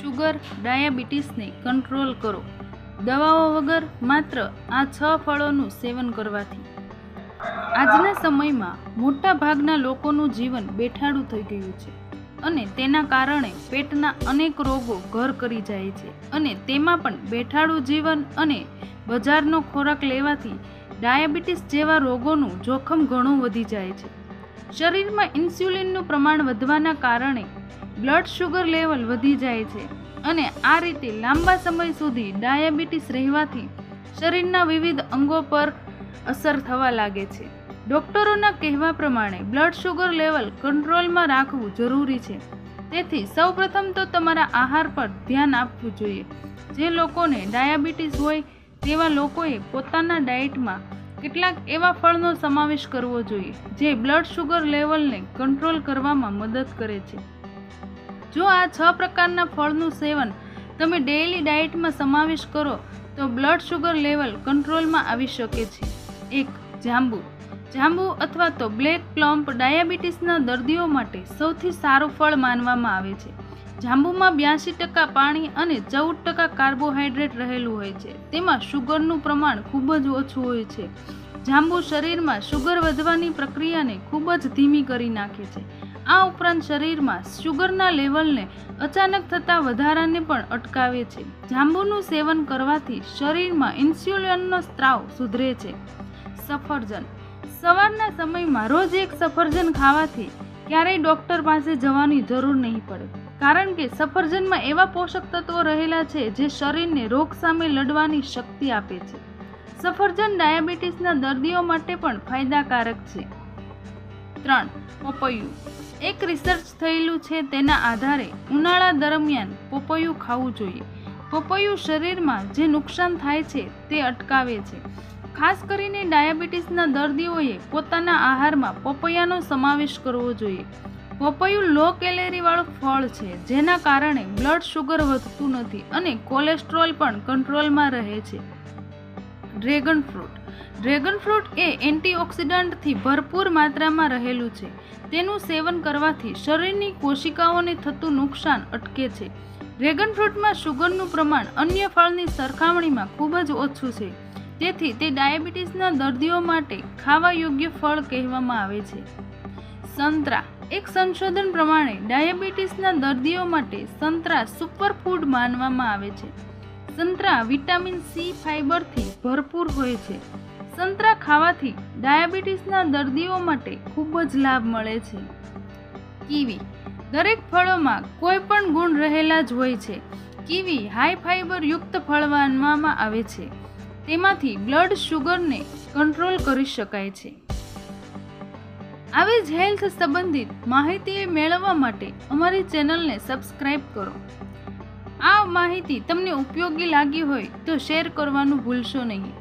Sugar ડાયાબિટીસને control કરો. દવાઓ વગર માત્ર આ છ ફળોનું સેવન કરવાથી. આજના સમયમાં મોટા ભાગના લોકોનું જીવન બેઠાડું થઈ ગયું છે અને તેના કારણે પેટના અનેક રોગો ઘર કરી જાય છે અને તેમાં પણ બેઠાડું જીવન અને બજારનો ખોરાક લેવાથી ડાયાબિટીસ જેવા રોગોનું જોખમ ઘણું વધી જાય છે. શરીરમાં ઇન્સ્યુલિનનું પ્રમાણ વધવાના કારણે બ્લડ શુગર લેવલ વધી જાય છે અને આ રીતે લાંબા સમય સુધી ડાયાબિટીસ રહેવાથી શરીરના વિવિધ અંગો પર અસર થવા લાગે છે. ડૉક્ટરોના કહેવા પ્રમાણે બ્લડ શુગર લેવલ કંટ્રોલમાં રાખવું જરૂરી છે. તેથી સૌપ્રથમ તો તમારા આહાર પર ધ્યાન આપવું જોઈએ. જે લોકોને ડાયાબિટીસ હોય તેવા લોકોએ પોતાના ડાયટમાં કેટલાક એવા ફળનો સમાવેશ કરવો જોઈએ જે બ્લડ શુગર લેવલને કંટ્રોલ કરવામાં મદદ કરે છે. જો આ છ પ્રકારના ફળનું સેવન તમે ડેઇલી ડાયટમાં સમાવેશ કરો, તો બ્લડ શુગર લેવલ કંટ્રોલમાં આવી શકે છે. એક, જાંબુ. જાંબુ અથવા તો બ્લેક પ્લમ્પ ડાયાબિટીસના દર્દીઓ માટે સૌથી સારું ફળ માનવામાં આવે છે. જાંબુમાં બ્યાસી ટકા પાણી અને ચૌદ ટકા કાર્બોહાઈડ્રેટ રહેલું હોય છે. તેમાં શુગરનું પ્રમાણ ખૂબ જ ઓછું હોય છે. જાંબુ શરીરમાં શુગર વધવાની પ્રક્રિયાને ખૂબ જ ધીમી કરી નાખે છે. આ ઉપરાંત શરીરમાં શુગરના લેવલને અચાનક થતા વધારાને પણ અટકાવે છે. જાંબુનું સેવન કરવાથી શરીરમાં ઇન્સ્યુલિનનો સ્ત્રાવ સુધરે છે. સફરજન. સવારના સમયમાં રોજ એક સફરજન ખાવાથી ક્યારેય ડૉક્ટર પાસે જવાની જરૂર નહીં પડે. કારણ કે સફરજનમાં એવા પોષક તત્વો રહેલા છે જે શરીરને રોગ સામે લડવાની શક્તિ આપે છે. સફરજન ડાયાબિટીસના દર્દીઓ માટે પણ ફાયદાકારક છે. ત્રણ, પપૈયું. એક રિસર્ચ થયેલું છે તેના આધારે ઉનાળા દરમિયાન પપૈયું ખાવું જોઈએ. પપૈયું શરીરમાં જે નુકસાન થાય છે તે અટકાવે છે. ખાસ કરીને ડાયાબિટીસના દર્દીઓએ પોતાના આહારમાં પપૈયાનો સમાવેશ કરવો જોઈએ. પપૈયું લો કેલેરીવાળું ફળ છે, જેના કારણે બ્લડ શુગર વધતું નથી અને કોલેસ્ટ્રોલ પણ કંટ્રોલમાં રહે છે. Dragon fruit. ડ્રેગન ફ્રૂટ એ એન્ટીઓક્સિડન્ટથી ભરપૂર માત્રામાં રહેલું છે. તેનું સેવન કરવાથી શરીરની કોશિકાઓને થતું નુકસાન અટકે છે. ડ્રેગન ફ્રૂટમાં શુગરનું પ્રમાણ અન્ય ફળની સરખામણીમાં ખૂબ જ ઓછું છે. તેથી તે ડાયાબિટીસના દર્દીઓ માટે ખાવા યોગ્ય ફળ કહેવામાં આવે છે. સંતરા. એક સંશોધન પ્રમાણે ડાયાબિટીસના દર્દીઓ માટે સંતરા સુપરફૂડ માનવામાં આવે છે. સંતરા વિટામિન સી ફાઇબરથી ભરપૂર હોય છે. સંતરા ખાવાથી ડાયાબિટીસના દર્દીઓ માટે ખૂબ જ લાભ મળે છે. કીવી દરેક ફળોમાં કોઈ પણ ગુણ રહેલા જ હોય છે. કીવી હાઈ ફાઇબર યુક્ત ફળ માનવામાં આવે છે. તેમાંથી બ્લડ શુગરને કંટ્રોલ કરી શકાય છે. આવી જ હેલ્થ સંબંધિત માહિતી મેળવવા માટે અમારી ચેનલને સબસ્ક્રાઈબ કરો. આ માહિતી તમને ઉપયોગી લાગી હોય તો શેર કરવાનું ભૂલશો નહીં.